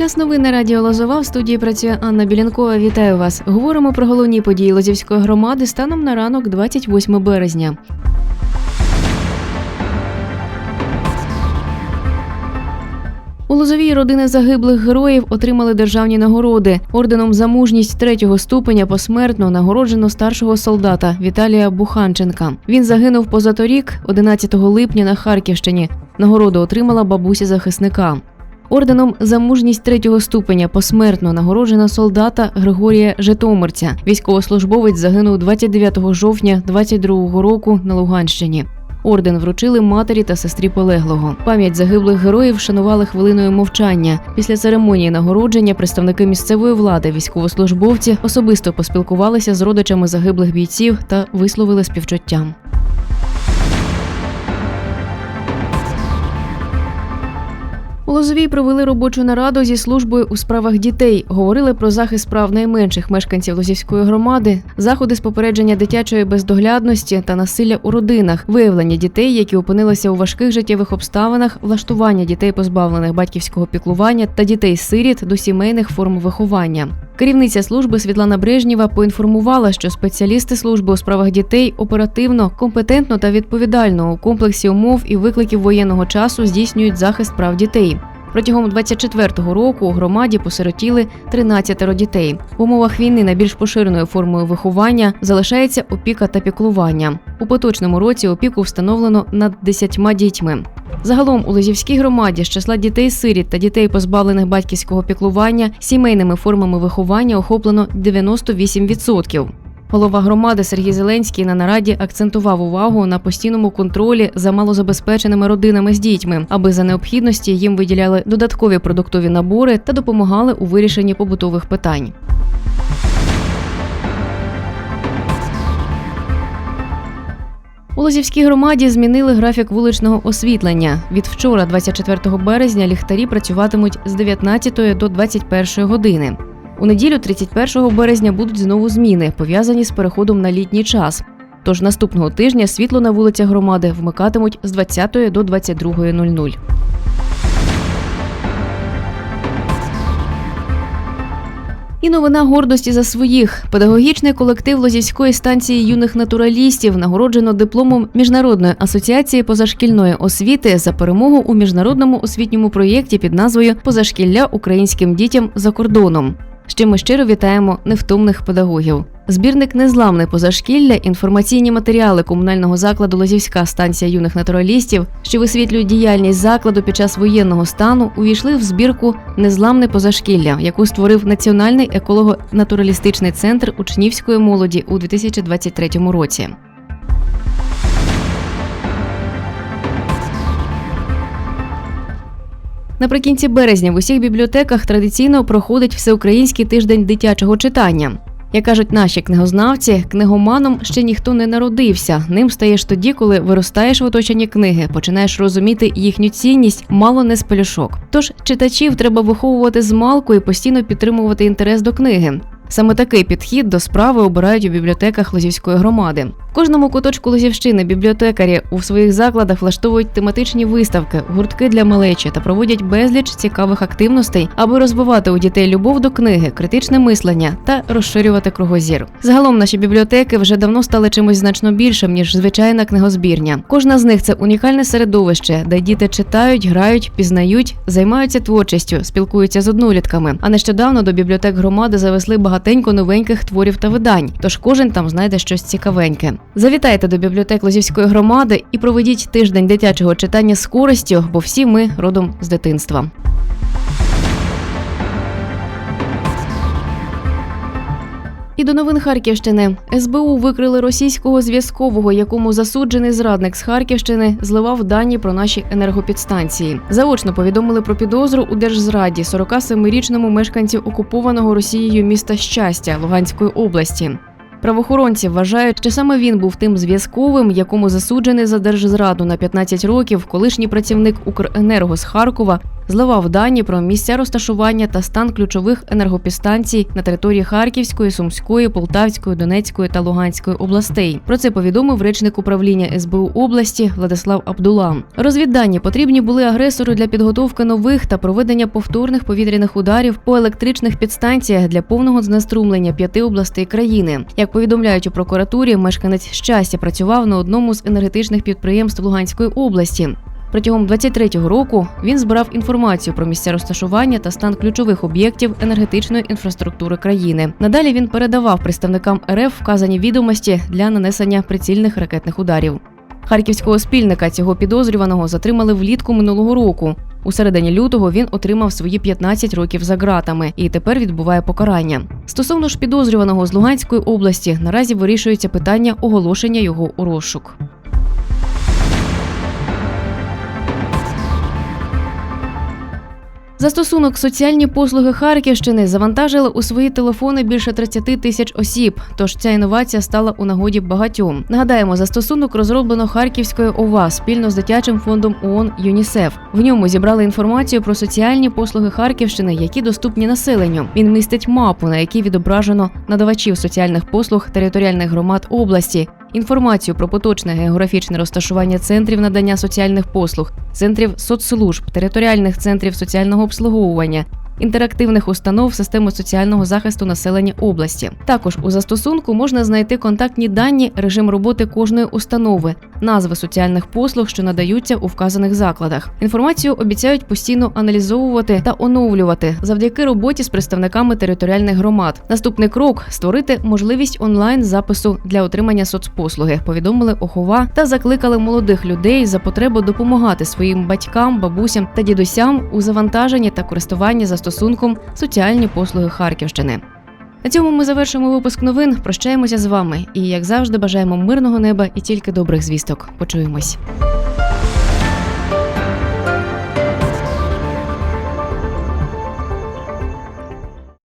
Час новин на радіо Лозова в студії працює Анна Білянкова. Вітаю вас. Говоримо про головні події Лозівської громади станом на ранок 28 березня. У Лозовій родини загиблих героїв отримали державні нагороди. Орденом за мужність третього ступеня посмертно нагороджено старшого солдата Віталія Буханченка. Він загинув позаторік, 11 липня на Харківщині. Нагороду отримала бабуся захисника. Орденом за мужність третього ступеня посмертно нагороджена солдата Григорія Житомирця. Військовослужбовець загинув 29 жовтня 22 року на Луганщині. Орден вручили матері та сестрі полеглого. Пам'ять загиблих героїв вшанували хвилиною мовчання. Після церемонії нагородження представники місцевої влади, військовослужбовці особисто поспілкувалися з родичами загиблих бійців та висловили співчуття. У Лозовій провели робочу нараду зі службою у справах дітей. Говорили про захист прав найменших мешканців Лозівської громади, заходи з попередження дитячої бездоглядності та насилля у родинах, виявлення дітей, які опинилися у важких життєвих обставинах, влаштування дітей, позбавлених батьківського піклування та дітей-сиріт до сімейних форм виховання. Керівниця служби Світлана Брежнєва поінформувала, що спеціалісти служби у справах дітей оперативно, компетентно та відповідально у комплексі умов і викликів воєнного часу здійснюють захист прав дітей. Протягом 24-го року у громаді посиротіли 13 дітей. В умовах війни найбільш поширеною формою виховання залишається опіка та піклування. У поточному році опіку встановлено над 10 дітьми. Загалом у Лозівській громаді з числа дітей-сиріт та дітей, позбавлених батьківського піклування, сімейними формами виховання охоплено 98%. Голова громади Сергій Зеленський на нараді акцентував увагу на постійному контролі за малозабезпеченими родинами з дітьми, аби за необхідності їм виділяли додаткові продуктові набори та допомагали у вирішенні побутових питань. У Лозівській громаді змінили графік вуличного освітлення. Від вчора, 24 березня, ліхтарі працюватимуть з 19 до 21 години. У неділю, 31 березня, будуть знову зміни, пов'язані з переходом на літній час. Тож наступного тижня світло на вулицях громади вмикатимуть з 20 до 22.00. І новина гордості за своїх. Педагогічний колектив Лозівської станції юних натуралістів нагороджено дипломом Міжнародної асоціації позашкільної освіти за перемогу у міжнародному освітньому проєкті під назвою Позашкілля українським дітям за кордоном. З чим ми щиро вітаємо невтомних педагогів. Збірник незламне позашкілля, інформаційні матеріали комунального закладу Лозівська станція юних натуралістів, що висвітлюють діяльність закладу під час воєнного стану, увійшли в збірку Незламне позашкілля, яку створив Національний еколого-натуралістичний центр учнівської молоді у 2023 році. Наприкінці березня в усіх бібліотеках традиційно проходить всеукраїнський тиждень дитячого читання. Як кажуть наші книгознавці, книгоманом ще ніхто не народився. Ним стаєш тоді, коли виростаєш в оточенні книги, починаєш розуміти їхню цінність, мало не з пелюшок. Тож читачів треба виховувати з малку і постійно підтримувати інтерес до книги. Саме такий підхід до справи обирають у бібліотеках Лозівської громади. В кожному куточку Лозівщини бібліотекарі у своїх закладах влаштовують тематичні виставки, гуртки для малечі та проводять безліч цікавих активностей, аби розвивати у дітей любов до книги, критичне мислення та розширювати кругозір. Загалом наші бібліотеки вже давно стали чимось значно більшим ніж звичайна книгозбірня. Кожна з них це унікальне середовище, де діти читають, грають, пізнають, займаються творчістю, спілкуються з однолітками. А нещодавно до бібліотек громади завезли багатенько новеньких творів та видань. Тож кожен там знайде щось цікавеньке. Завітайте до бібліотек Лозівської громади і проведіть тиждень дитячого читання з користю, бо всі ми родом з дитинства. І до новин Харківщини СБУ викрили російського зв'язкового, якому засуджений зрадник з Харківщини зливав дані про наші енергопідстанції. Заочно повідомили про підозру у держзраді 47-річному мешканцю окупованого Росією міста Щастя Луганської області. Правоохоронці вважають, що саме він був тим зв'язковим, якому засуджений за держзраду на 15 років колишній працівник Укренерго з Харкова зливав дані про місця розташування та стан ключових енергопідстанцій на території Харківської, Сумської, Полтавської, Донецької та Луганської областей. Про це повідомив речник управління СБУ області Владислав Абдула. Розвіддані потрібні були агресору для підготовки нових та проведення повторних повітряних ударів по електричних підстанціях для повного знеструмлення п'яти областей країни. Як повідомляють у прокуратурі, мешканець щастя працював на одному з енергетичних підприємств Луганської області. Протягом 23-го року він збирав інформацію про місця розташування та стан ключових об'єктів енергетичної інфраструктури країни. Надалі він передавав представникам РФ вказані відомості для нанесення прицільних ракетних ударів. Харківського спільника цього підозрюваного затримали влітку минулого року. У середині лютого він отримав свої 15 років за ґратами і тепер відбуває покарання. Стосовно ж підозрюваного з Луганської області, наразі вирішується питання оголошення його у розшук. Застосунок соціальні послуги Харківщини завантажили у свої телефони більше 30 тисяч осіб. Тож ця інновація стала у нагоді багатьом. Нагадаємо, застосунок розроблено Харківською ОВА спільно з дитячим фондом ООН ЮНІСЕФ. В ньому зібрали інформацію про соціальні послуги Харківщини, які доступні населенню. Він містить мапу, на якій відображено надавачів соціальних послуг територіальних громад області. Інформацію про поточне географічне розташування центрів надання соціальних послуг, центрів соцслужб, територіальних центрів соціального обслуговування, інтерактивних установ системи соціального захисту населення області. Також у застосунку можна знайти контактні дані, режим роботи кожної установи, назви соціальних послуг, що надаються у вказаних закладах. Інформацію обіцяють постійно аналізовувати та оновлювати завдяки роботі з представниками територіальних громад. Наступний крок створити можливість онлайн запису для отримання соцпослуги. Повідомили охова та закликали молодих людей за потребу допомагати своїм батькам, бабусям та дідусям у завантаженні та користуванні застосунком соціальні послуги Харківщини. На цьому ми завершимо випуск новин. Прощаємося з вами і, як завжди, бажаємо мирного неба і тільки добрих звісток. Почуємось.